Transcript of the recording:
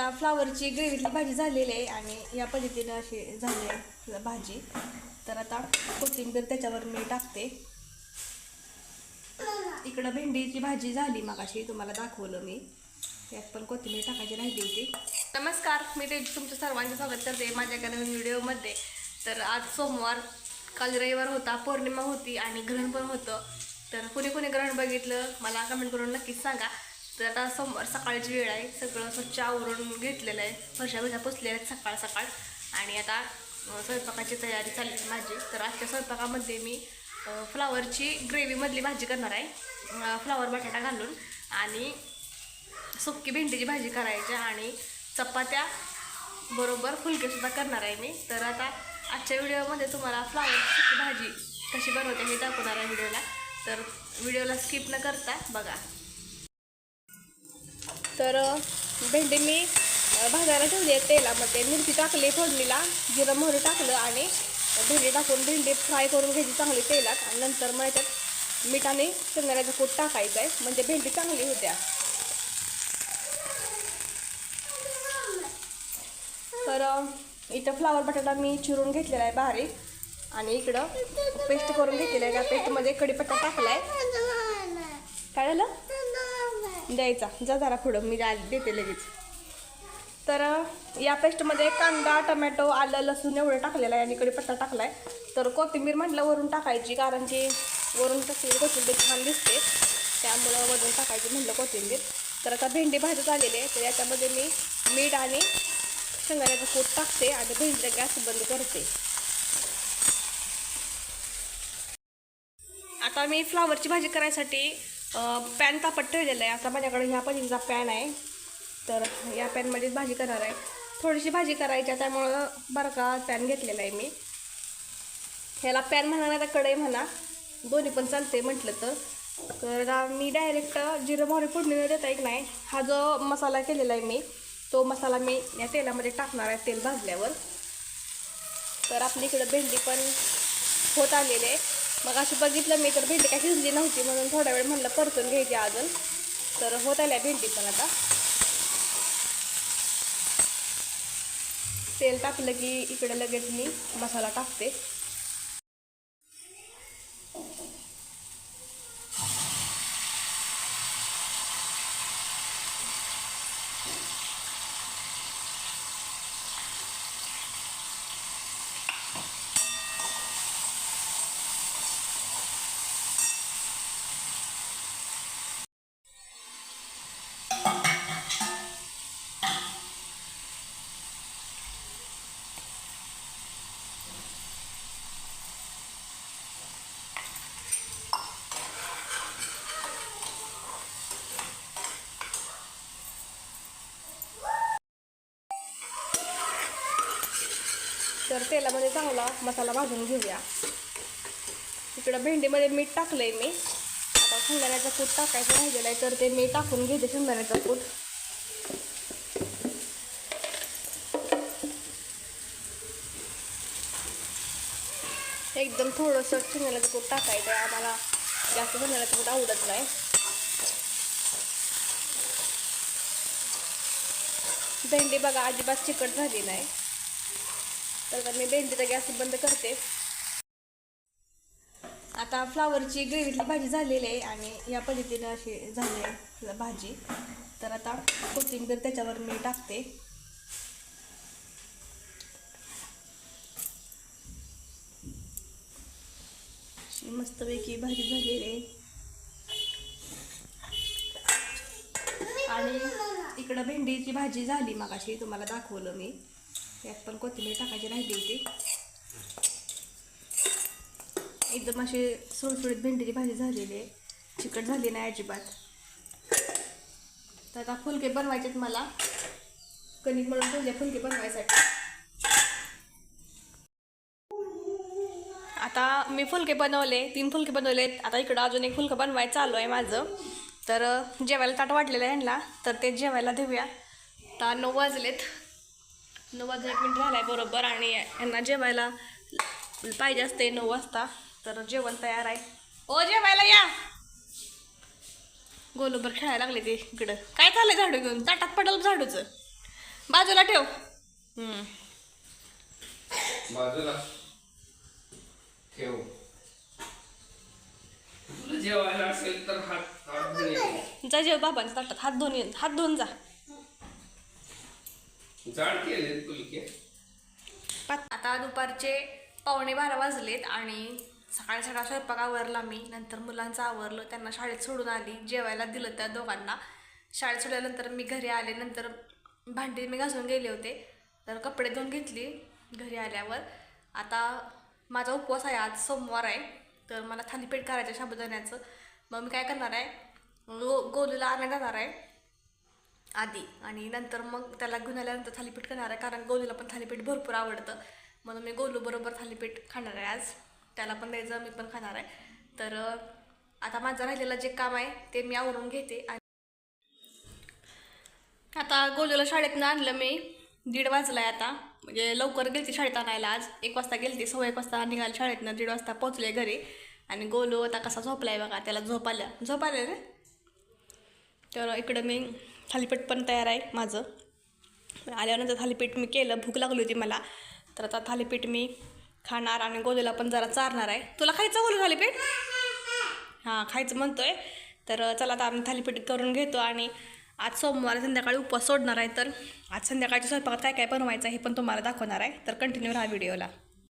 आता फ्लावरची ग्रेव्हीतली भाजी झालेली आहे आणि या पद्धतीनं अशी झाली आहे भाजी. तर आता कोथिंबीर त्याच्यावर मी टाकते. इकडं भेंडीची भाजी झाली मगाशी तुम्हाला दाखवलं मी. त्यात पण कोथिंबीर टाकायची राहिली होती. नमस्कार मी ते तुमचं सर्वांचं स्वागत करते माझ्या एका नवीन व्हिडिओमध्ये. तर आज सोमवार काल रविवार होता पौर्णिमा होती आणि ग्रहण पण होतं. तर कुणी कुणी ग्रहण बघितलं मला कमेंट करून नक्कीच सांगा. तर आता सोमवार सकाळची वेळ आहे. सगळं स्वच्छ आवरून घेतलेलं आहे. फरशा बिरशा पुसलेल्या आहेत सकाळ सकाळ. आणि आता स्वयंपाकाची तयारी चालली आहे माझी. तर आजच्या स्वयंपाकामध्ये मी फ्लावरची ग्रेव्हीमधली भाजी करणार आहे. फ्लावर बटाटा घालून आणि सुक्की भेंडीची भाजी करायची आणि चपात्या बरोबर फुलकेसुद्धा करणार आहे मी. तर आता आजच्या व्हिडिओमध्ये तुम्हाला फ्लावरची भाजी कशी बनवते हे दाखवणार आहे व्हिडिओला. तर व्हिडिओला स्किप न करता बघा. तर भेंडी मी भाजायला ठेवली आहे तेलामध्ये. मिरची टाकली फोडणीला जिरं मोहरी टाकलं आणि भेंडी टाकून भेंडी फ्राय करून घ्यायची चांगली तेलात. आणि नंतर मग त्यात मीठ आणि शेंगदाण्याचं कूट टाकायचं आहे. म्हणजे भेंडी चांगली होत्या. तर इथं फ्लावर बटाटा मी चिरून घेतलेला आहे बारीक. आणि इकडं पेस्ट करून घेतलेलं आहे. त्या पेस्टमध्ये कढीपट्टा टाकला आहे काय झालं? द्यायचा. जा जरा पुढं मी देते लगेच. तर या पेस्टमध्ये कांदा टमॅटो आलं लसूण एवढं टाकलेलं आहे आणि कढीपत्ता टाकला आहे तर कोथिंबीर म्हटलं वरून टाकायची कारण की वरून टाकलेली कोथिंबीर छान दिसते त्यामुळं वरून टाकायची म्हटलं कोथिंबीर. तर आता भेंडी भाजी झालेली आहे तर याच्यामध्ये मी मीठ आणि शेंगाऱ्याचं कूट टाकते आणि भेंडीचा गॅस बंद करते. आता मी फ्लावरची भाजी करायसाठी पॅन तापट ठेवलेला आहे. आता माझ्याकडे ह्या पद्धतीचा पॅन आहे. तर या पॅनमध्येच भाजी करणार आहे. थोडीशी भाजी करायची त्यामुळं बरका पॅन घेतलेला आहे मी. ह्याला पॅन म्हणा नाही तर कढई म्हणा. दोन्ही पण चालते म्हटलं तर. तर मी डायरेक्ट जिरं मोहरी फोडणी देता एक नाही हा जो मसाला केलेला आहे मी तो मसाला मी या तेलामध्ये टाकणार आहे तेल भाजल्यावर. तर आपली इकडं भेंडी पण होत आलेली आहे. मग अशी बघितलं मी तर भेंडी काय शिजली नव्हती म्हणून थोडा वेळ म्हणलं परतून घ्यायची अजून. तर होत आल्या भेंडी पण आता. तेल टाकलं की इकडे लगेच मी मसाला टाकते. तर तेलामध्ये चांगला मसाला भाजून घेऊया. इकडं भेंडीमध्ये मीठ टाकलं आहे मी. आता शेंगदाण्याचा कूट टाकायचं राहिलेलं आहे तर ते मी टाकून घेते शेंगदाण्याचा कूट. एकदम थोडंसं शेंगदाण्याचं कूट टाकायचं आहे आम्हाला जास्त शेंगदाण्याचं कूट आवडत नाही. भेंडी बघा अजिबात चिकट झाली नाही. तर मी भेंडीचा गॅस बंद करते. आता फ्लावरची ग्रेव्हीतली भाजी झालेली आहे आणि या पद्धतीनं अशी झाली आहे भाजी. तर आता कोथिंबीर त्याच्यावर मी टाकते. मस्तपैकी भाजी झालेली आहे. आणि इकडं भेंडीची भाजी झाली मगाशी तुम्हाला दाखवलं मी. यात पण कोथिंबीर टाकायची राहिली होती. एकदम अशी सुळसुळीत भेंडीची भाजी झालेली आहे. चिकट झाली नाही अजिबात. तर आता फुलके बनवायचेत मला. कणिक म्हणून ठेवले फुलके बनवायसाठी. आता मी फुलके बनवले तीन फुलके बनवलेत आता इकडं अजून एक फुलकं बनवायचं चालू आहे माझं. तर जेवायला ताट वाटलेलं आहे ह्यांना तर ते जेवायला देऊया. आता नऊ वाजलेत. नऊ वाजता एक मिनिट झाला आहे बरोबर आणि यांना जेवायला पाहिजे असते नऊ वाजता तर जेवण तयार आहे. ओ जेवायला या. गोलोबर खेळायला लागले ते इकडं. काय चाललंय झाडू घेऊन? ताटात पडल झाडूचं. बाजूला ठेव. हम्म. बाजूला. ठेव. जेवायला असेल तर हात. जा जेव बाबांच्या ताटात. हात धुवून हात धुवून जा. जाड केले तुलके आता दुपारचे पावणे बारा वाजलेत आणि सकाळी सकाळ स्वयंपाक आवरला मी. नंतर मुलांचं आवरलं त्यांना शाळेत सोडून आली जेवायला दिलं त्या दोघांना. शाळेत सोडल्यानंतर मी घरी आले नंतर भांडी मी घासून गेले होते. तर कपडे धुवून घेतली घरी आल्यावर. आता माझा उपवास आहे आज सोमवार आहे. तर मला थालीपीठ करायचं शाबुदाण्याचं. मग मी काय करणार आहे? गो गोलूला आणायला जाणार आहे. आधी. आणि नंतर मग त्याला घेऊन आल्यानंतर थालीपीठ करणार आहे कारण गोलूला पण थालीपीठ भरपूर आवडतं. म्हणून मी गोलू बरोबर थालीपीठ खाणार आहे आज. त्याला पण द्यायचं मी पण खाणार आहे. तर आता माझं राहिलेलं जे काम आहे ते मी आवरून घेते आणि आता गोलूला शाळेतनं आणलं मी. दीड वाजलाय आता. म्हणजे लवकर गेलती शाळेत आणायला आज. एक वाजता गेलती सव्वा एक वाजता निघाली शाळेतनं. दीड वाजता पोहोचले घरी. आणि गोलू आता कसा झोपला आहे बघा त्याला झोप आल्या. झोप आलं रे? तर इकडं मी थालीपीठ पण तयार आहे माझं. आल्यानंतर थालीपीठ मी केलं भूक लागली होती मला. तर आता थालीपीठ मी खाणार आणि गोलीला पण जरा चारणार आहे. तुला खायचं गोलू थालीपीठ? हां खायचं म्हणतो आहे तर चला आता आम्ही थालीपीठ करून घेतो आणि आज सोमवार संध्याकाळी उपवास सोडणार आहे. तर आज संध्याकाळच्या स्वयंपाकात काय काय बनवायचं आहे हे पण तुम्हाला दाखवणार आहे. तर कंटिन्यू राहा व्हिडिओला.